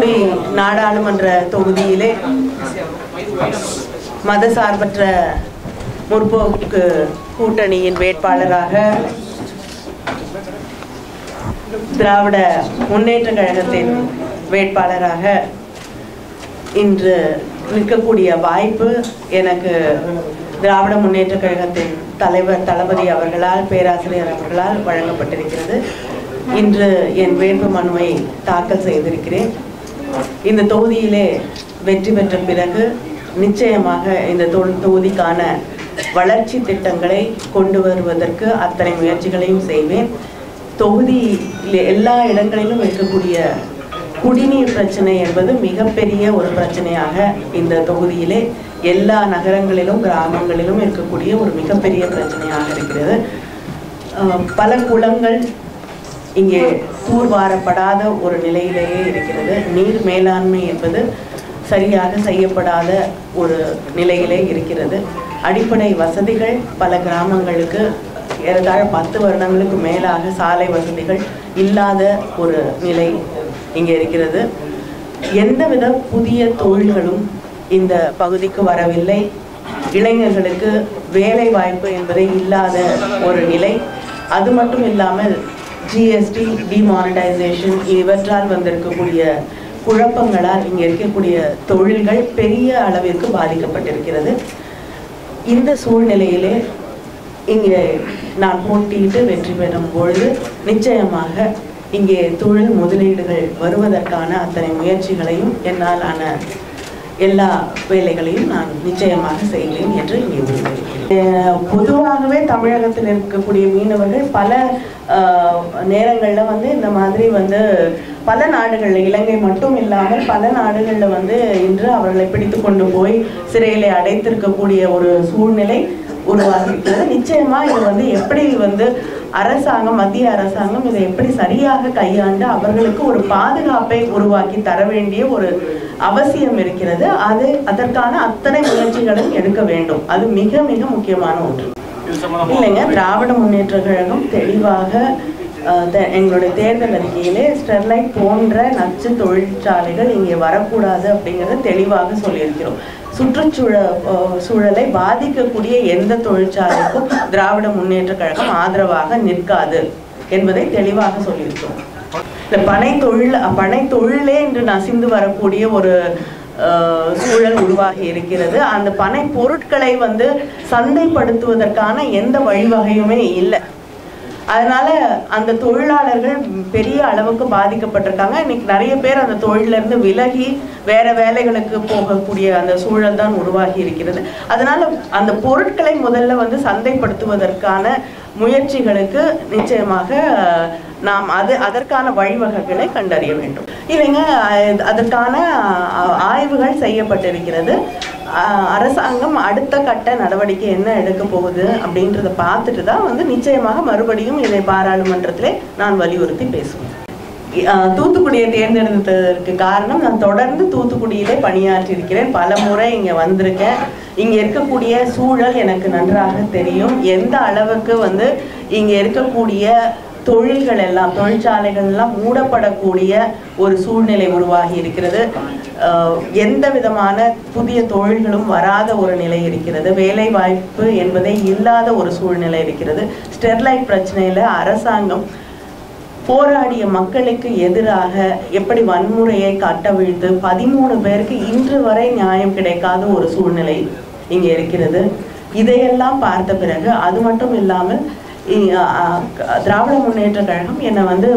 தூத்துக்குடி நாடாளுமன்ற தொகுதியிலே மதசார்பற்ற முற்போக்கு கூட்டணியின் வேட்பாளராக திராவிட முன்னேற்ற கழகத்தின் வேட்பாளராக இன்று நிற்கக்கூடிய வாய்ப்பு எனக்கு திராவிட முன்னேற்ற கழகத்தின் தலைவர் தளபதி அவர்களால் பேராசிரியர் அவர்களால் வழங்கப்பட்டிருக்கிறது. இன்று என் வேட்பு மனுவை தாக்கல் செய்திருக்கிறேன். இந்த தொகுதியிலே வெற்றி பெற்ற பிறகு நிச்சயமாக இந்த தொ- தொகுதிக்கான வளர்ச்சி திட்டங்களை கொண்டு வருவதற்கு அத்தனை முயற்சிகளையும் செய்வேன். தொகுதியில் எல்லா இடங்களிலும் இருக்கக்கூடிய குடிநீர் பிரச்சனை என்பது மிகப்பெரிய ஒரு பிரச்சனையாக இந்த தொகுதியிலே எல்லா நகரங்களிலும் கிராமங்களிலும் இருக்கக்கூடிய ஒரு மிகப்பெரிய பிரச்சனையாக இருக்கிறது. பல குளங்கள் இங்கே தூர்வாரப்படாத ஒரு நிலையிலேயே இருக்கிறது. நீர் மேலாண்மை என்பது சரியாக செய்யப்படாத ஒரு நிலையிலே இருக்கிறது. அடிப்படை வசதிகள் பல கிராமங்களுக்கு ஏறத்தாழ பத்து வருடங்களுக்கு மேலாக சாலை வசதிகள் இல்லாத ஒரு நிலை இங்கே இருக்கிறது. எந்தவித புதிய தொழில்களும் இந்த பகுதிக்கு வரவில்லை. இளைஞர்களுக்கு வேலை வாய்ப்பு என்பதே இல்லாத ஒரு நிலை. அது மட்டும் இல்லாமல் ஜிஎஸ்டி டிமானிட்டைசேஷன் இவற்றால் வந்திருக்கக்கூடிய குழப்பங்களால் இங்கே இருக்கக்கூடிய தொழில்கள் பெரிய அளவிற்கு பாதிக்கப்பட்டிருக்கிறது. இந்த சூழ்நிலையிலே இங்கே நான் போட்டியிட்டு வெற்றி பெறும் பொழுது நிச்சயமாக இங்கே தொழில் முதலீடுகள் வருவதற்கான அத்தனை முயற்சிகளையும் என்னால் ஆன எல்லா வேலைகளையும் நான் நிச்சயமாக செய்வேன் என்று இங்கே உறுதியளிக்கிறேன். பொதுவாகவே தமிழகத்தில் இருக்கக்கூடிய மீனவர்கள் பல நேரங்களில் வந்து இந்த மாதிரி வந்து பல நாடுகளில் இலங்கை மட்டும் இல்லாமல் பல நாடுகளில் வந்து இன்று அவர்களை பிடித்து கொண்டு போய் சிறையிலே அடைத்திருக்கக்கூடிய ஒரு சூழ்நிலை உருவாகியிருக்கிறது நிச்சயமா இது வந்து எப்படி வந்து அரசாங்கம் மத்திய அரசாங்கம் இதை எப்படி சரியாக கையாண்டு அவர்களுக்கு ஒரு பாதுகாப்பை உருவாக்கி தர வேண்டிய ஒரு அவசியம் இருக்கிறது. அது அதற்கான அத்தனை முயற்சிகளும் எடுக்க வேண்டும். அது மிக மிக முக்கியமான ஒன்று. இல்லைங்க திராவிட முன்னேற்ற கழகம் தெளிவாக எங்களுடைய தேர்தல் அறிக்கையிலே ஸ்டெர்லைட் போன்ற நச்சு தொழிற்சாலைகள் இங்கே வரக்கூடாது அப்படிங்கிறத தெளிவாக சொல்லியிருக்கிறோம். சுற்றுச்சூழல் சூழலை பாதிக்கக்கூடிய எந்த தொழிற்சாலைக்கும் திராவிட முன்னேற்ற கழகம் ஆதரவாக நிற்காது என்பதை தெளிவாக சொல்லியிருக்கோம். இந்த பனை தொழில் பனை தொழிலே இன்று நசிந்து வரக்கூடிய ஒரு அஹ், சூழல் உருவாகி இருக்கிறது. அந்த பனை பொருட்களை வந்து சந்தைப்படுத்துவதற்கான எந்த வழிவகையுமே இல்லை. அதனால அந்த தொழிலாளர்கள் பெரிய அளவுக்கு பாதிக்கப்பட்டிருக்காங்க. இன்னைக்கு நிறைய பேர் அந்த தொழில இருந்து விலகி வேற வேலைகளுக்கு போகக்கூடிய அந்த சூழல் தான் உருவாகி இருக்கிறது. அதனால அந்த பொருட்களை முதல்ல வந்து சந்தைப்படுத்துவதற்கான முயற்சிகளுக்கு நிச்சயமாக நாம் அது அதற்கான வழிவகைகளை கண்டறிய வேண்டும். இல்லைங்க அதற்கான ஆய்வுகள் செய்யப்பட்டிருக்கிறது. அரசாங்கம் அடுத்த கட்ட நடவடிக்கை என்ன எடுக்க போகுது அப்படின்றத பார்த்துட்டு தான் வந்து நிச்சயமாக மறுபடியும் இதை பாராளுமன்றத்திலே நான் வலியுறுத்தி பேசுவேன். தூத்துக்குடியை தேர்ந்தெடுத்ததற்கு காரணம் நான் தொடர்ந்து தூத்துக்குடியிலே பணியாற்றி இருக்கிறேன் பல முறை இங்கே வந்திருக்கேன். இங்கே இருக்கக்கூடிய சூழல் எனக்கு நன்றாக தெரியும். எந்த அளவுக்கு வந்து இங்கே இருக்கக்கூடிய தொழில்கள் எல்லாம் தொழிற்சாலைகள் எல்லாம் மூடப்படக்கூடிய ஒரு சூழ்நிலை உருவாகி இருக்கிறது. எந்த விதமான புதிய தொழில்களும் வராத ஒரு நிலை இருக்கிறது. வேலை வாய்ப்பு என்பதே இல்லாத ஒரு சூழ்நிலை இருக்கிறது. ஸ்டெர்லைட் பிரச்சனையில அரசாங்கம் போராடிய மக்களுக்கு எதிராக எப்படி வன்முறையை கட்டவிழ்த்து பதிமூணு பேருக்கு இன்று வரை நியாயம் கிடைக்காத ஒரு சூழ்நிலை இங்கே இருக்கிறது. இதையெல்லாம் பார்த்த பிறகு அது மட்டும் இல்லாமல் திராவிட முன்னேற்ற கழகம் என்னை வந்து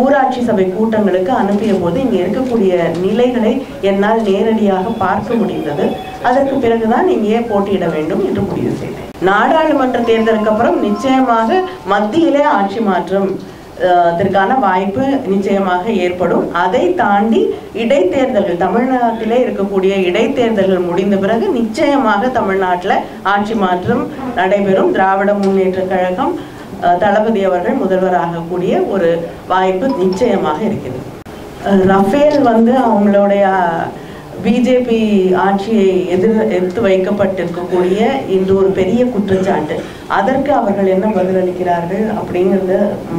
ஊராட்சி சபை கூட்டங்களுக்கு அனுப்பிய போது இங்கே இருக்கக்கூடிய நிலைகளை என்னால் நேரடியாக பார்க்க முடிந்தது. அதற்கு பிறகுதான் இங்கே போட்டியிட வேண்டும் என்று முடிவு செய்தேன். நாடாளுமன்ற தேர்தலுக்கு அப்புறம் நிச்சயமாக மத்தியிலே ஆட்சி மாற்றம் அதற்கான வாய்ப்பு நிச்சயமாக ஏற்படும். அதை தாண்டி இடைத்தேர்தல்கள் தமிழ்நாட்டிலே இருக்கக்கூடிய இடைத்தேர்தல்கள் முடிந்த பிறகு நிச்சயமாக தமிழ்நாட்டில் ஆட்சி மாற்றம் நடைபெறும். திராவிட முன்னேற்ற கழகம் அஹ், தளபதி அவர்கள் முதல்வராகக்கூடிய ஒரு வாய்ப்பு நிச்சயமாக இருக்கிறது. ரஃபேல் வந்து அவங்களுடைய பிஜேபி ஆட்சியை எதிர் எடுத்து வைக்கப்பட்டிருக்கக்கூடிய இன்று ஒரு பெரிய குற்றச்சாட்டு. அதற்கு அவர்கள் என்ன பதிலளிக்கிறார்கள் அப்படிங்கிறத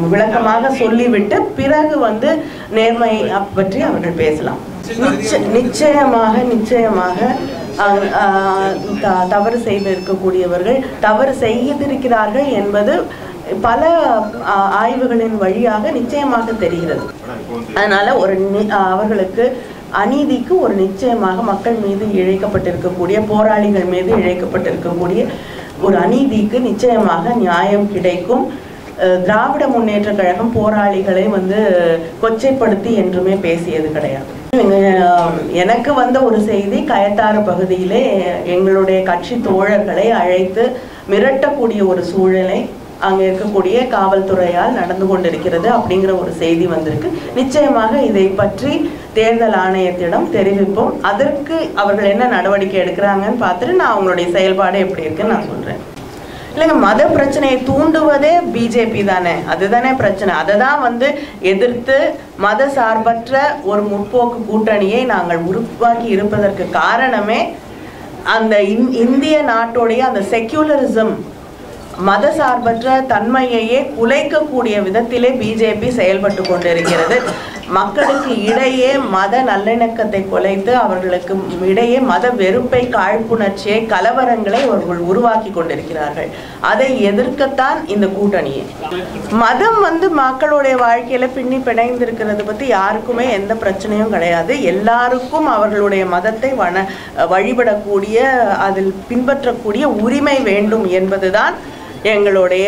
விளக்கமாக சொல்லிவிட்டு பிறகு வந்து நேர்மை பற்றி அவர்கள் பேசலாம். நிச்சயமாக நிச்சயமாக அஹ், அஹ், த- தவறு செய்திருக்கக்கூடியவர்கள் தவறு செய்திருக்கிறார்கள் என்பது பல ஆய்வுகளின் வழியாக நிச்சயமாக தெரிகிறது. அதனால ஒரு அவர்களுக்கு அநீதிக்கு ஒரு நிச்சயமாக மக்கள் மீது இழைக்கப்பட்டிருக்கக்கூடிய போராளிகள் மீது இழைக்கப்பட்டிருக்கக்கூடிய ஒரு அநீதிக்கு நிச்சயமாக நியாயம் கிடைக்கும். அஹ் திராவிட முன்னேற்ற கழகம் போராளிகளை வந்து கொச்சைப்படுத்தி என்றுமே பேசியது கிடையாது. எனக்கு வந்த ஒரு செய்தி கயத்தாறு பகுதியிலே எங்களுடைய கட்சி தோழர்களை அழைத்து மிரட்டக்கூடிய ஒரு சூழலை அங்கே இருக்கக்கூடிய காவல்துறையால் நடந்து கொண்டிருக்கிறது அப்படிங்கிற ஒரு செய்தி வந்திருக்கு. நிச்சயமாக இதை பற்றி தேர்தல் ஆணையத்திடம் தெரிவிப்போம். அதற்கு அவர்கள் என்ன நடவடிக்கை எடுக்கிறாங்கன்னு பார்த்துட்டு நான் அவங்களுடைய செயல்பாடு எப்படி இருக்குன்னு நான் சொல்றேன். இல்லைங்க மத பிரச்சனையை தூண்டுவதே பிஜேபி தானே. அதுதானே பிரச்சனை. அதை தான் வந்து எதிர்த்து மத சார்பற்ற ஒரு முற்போக்கு கூட்டணியை நாங்கள் உருவாக்கி இருப்பதற்கு காரணமே அந்த இந்- இந்திய நாட்டுடைய அந்த செக்யூலரிசம் மத சார்பற்ற தன்மையையே குலைக்கக்கூடிய விதத்திலே பிஜேபி செயல்பட்டு கொண்டிருக்கிறது. மக்களுக்கு இடையே மத நல்லிணக்கத்தை குலைத்து அவர்களுக்கு இடையே மத வெறுப்பை காழ்ப்புணர்ச்சியை கலவரங்களை அவர்கள் உருவாக்கி கொண்டிருக்கிறார்கள். அதை எதிர்க்கத்தான் இந்த கூட்டணியே. மதம் வந்து மக்களுடைய வாழ்க்கையில பின்னி பிணைந்திருக்கிறது பத்தி யாருக்குமே எந்த பிரச்சனையும் கிடையாது. எல்லாருக்கும் அவர்களுடைய மதத்தை வன வழிபடக்கூடிய அதில் பின்பற்றக்கூடிய உரிமை வேண்டும் என்பதுதான் எங்களுடைய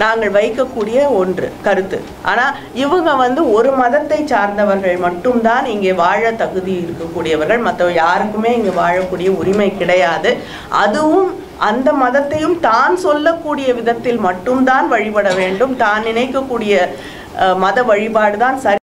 நாங்கள் வைக்கக்கூடிய ஒன்று கருத்து. ஆனால் இவங்க வந்து ஒரு மதத்தை சார்ந்தவர்கள் மட்டும்தான் இங்கே வாழ தகுதி இருக்கக்கூடியவர்கள். மற்ற யாருக்குமே இங்கே வாழக்கூடிய உரிமை கிடையாது. அதுவும் அந்த மதத்தையும் தான் சொல்லக்கூடிய விதத்தில் மட்டும்தான் வழிபட வேண்டும். தான் நினைக்கக்கூடிய மத வழிபாடு தான் சரி